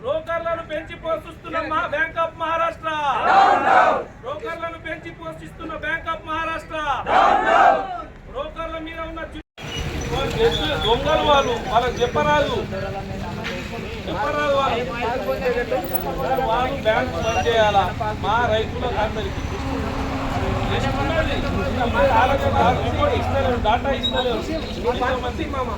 బ్రోకర్లను పెంచి పోషిస్తున్న మా బ్యాంక్ ఆఫ్ మహారాష్ట్ర బ్రోకర్లను పెంచి పోషిస్తున్న బ్యాంక్ ఆఫ్ మహారాష్ట్ర బ్రోకర్ల మీద ఉన్న దొంగలు వాళ్ళు వాళ్ళకి చెప్పరాదు. చెప్పరాదు వాళ్ళు. వాళ్ళు బ్యాంకు బంద్ చేయాలా? మా రైతులకు అందరికీ. చేస్తున్నది. రిపోర్ట్ ఇస్తలేరు డాటా ఇస్తలేరు. మంది మామ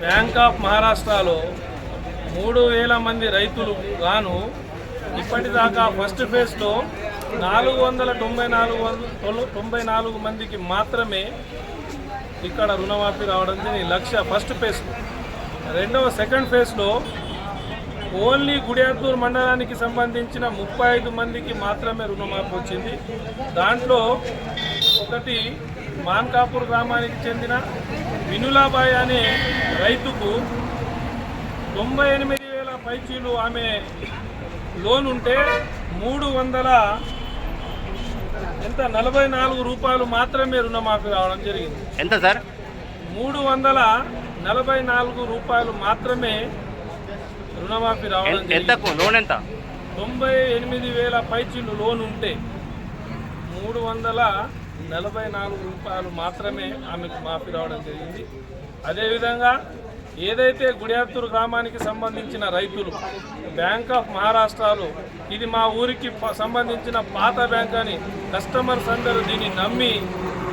బ్యాంక్ ఆఫ్ మహారాష్ట్రలో మూడు వేల మంది రైతులు గాను ఇప్పటిదాకా ఫస్ట్ ఫేజ్లో నాలుగు వందల తొంభై నాలుగు వందల తొంభై నాలుగు మందికి మాత్రమే ఇక్కడ రుణమాఫీ రావడం దీని లక్ష్య ఫస్ట్ ఫేజ్లో రెండవ సెకండ్ ఫేజ్లో ఓన్లీ గుడియాతూరు మండలానికి సంబంధించిన ముప్పై ఐదు మందికి మాత్రమే రుణమాఫీ వచ్చింది. దాంట్లో ఒకటి మాన్కాపూర్ గ్రామానికి చెందిన వినులాబాయ్ అనే రైతుకు తొంభై ఎనిమిది వేల పైచీలు ఆమె లోన్ ఉంటే మూడు వందల ఎంత? నలభై నాలుగు రూపాయలు మాత్రమే రుణమాఫీ రావడం జరిగింది. ఎంత సార్? మూడు వందల నలభై నాలుగు రూపాయలు మాత్రమే రుణమాఫీ రావడం ఎంతకు? లోన్ ఎంత? తొంభై ఎనిమిది వేల పైచీలు లోన్ ఉంటే మూడు వందల నలభై నాలుగు రూపాయలు మాత్రమే ఆమెకు మాఫీ రావడం జరిగింది. అదేవిధంగా ఏదైతే గుడియాత్తూరు గ్రామానికి సంబంధించిన రైతులు బ్యాంక్ ఆఫ్ మహారాష్ట్రలో ఇది మా ఊరికి సంబంధించిన పాత బ్యాంక్ అని కస్టమర్స్ అందరూ దీన్ని నమ్మి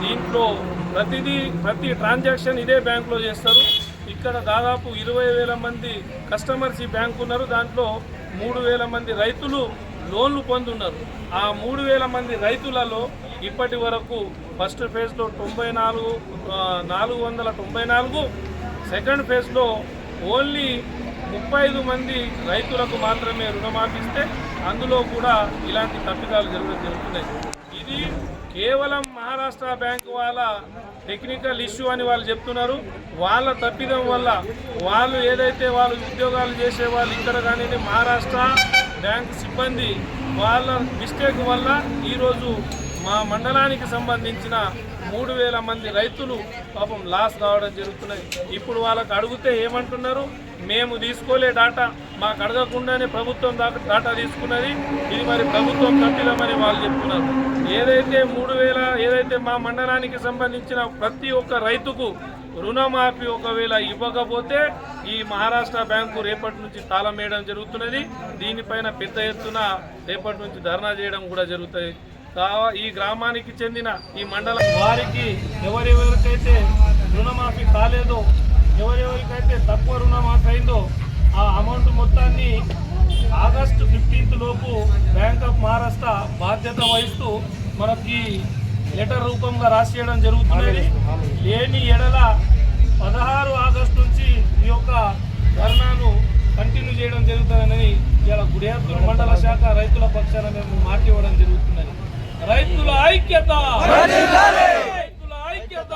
దీంట్లో ప్రతిదీ ప్రతి ట్రాన్సాక్షన్ ఇదే బ్యాంకులో చేస్తారు. ఇక్కడ దాదాపు ఇరవై వేల మంది కస్టమర్స్ ఈ బ్యాంకు ఉన్నారు. దాంట్లో మూడు వేల మంది రైతులు లోన్లు పొందున్నారు. ఆ మూడు వేల మంది రైతులలో ఇప్పటి వరకు ఫస్ట్ ఫేజ్లో తొంభై నాలుగు నాలుగు వందల తొంభై నాలుగు. సెకండ్ ఫేజ్లో ఓన్లీ ముప్పై ఐదు మంది రైతులకు మాత్రమే రుణమాపిస్తే అందులో కూడా ఇలాంటి తప్పిదాలు జరుగుతున్నాయి. ఇది కేవలం మహారాష్ట్ర బ్యాంకు వాళ్ళ టెక్నికల్ ఇష్యూ అని వాళ్ళు చెప్తున్నారు. వాళ్ళ తప్పిదం వల్ల వాళ్ళు ఏదైతే వాళ్ళు ఉద్యోగాలు చేసే వాళ్ళు ఇక్కడ కానీ మహారాష్ట్ర బ్యాంక్ సిబ్బంది వాళ్ళ మిస్టేక్ వల్ల ఈరోజు మా మండలానికి సంబంధించిన మూడు వేల మంది రైతులు పాపం లాస్ కావడం జరుగుతున్నది. ఇప్పుడు వాళ్ళకు అడిగితే ఏమంటున్నారు? మేము తీసుకోలే డాటా. మాకు అడగకుండానే ప్రభుత్వం దాకా డాటా తీసుకున్నది. ఇది మరి ప్రభుత్వం తప్పిదమని వాళ్ళు చెప్తున్నారు. ఏదైతే మూడు వేల ఏదైతే మా మండలానికి సంబంధించిన ప్రతి ఒక్క రైతుకు రుణమాఫీ ఒకవేళ ఇవ్వకపోతే ఈ మహారాష్ట్ర బ్యాంకు రేపటి నుంచి తాళం వేయడం జరుగుతున్నది. దీనిపైన పెద్ద ఎత్తున రేపటి నుంచి ధర్నా చేయడం కూడా జరుగుతుంది. కావా ఈ గ్రామానికి చెందిన ఈ మండలం వారికి ఎవరెవరికైతే రుణమాఫీ కాలేదో ఎవరెవరికైతే తక్కువ రుణమాఫీ అయిందో ఆ అమౌంట్ మొత్తాన్ని ఆగస్టు ఫిఫ్టీన్త్ లోపు బ్యాంక్ ఆఫ్ మహారాష్ట్ర బాధ్యత వహిస్తూ మనకి లెటర్ రూపంగా రాసేయడం జరుగుతున్నది. లేని ఎడల పదహారు ఆగస్టు నుంచి ఈ యొక్క ధర్నాను కంటిన్యూ చేయడం జరుగుతుందని ఇవాళ గుడియాత్తుల మండల శాఖ రైతుల పక్షాన మేము మాట ఇవ్వడం జరుగుతున్నది. రైతుల ఐక్యత! రైతుల ఐక్యత!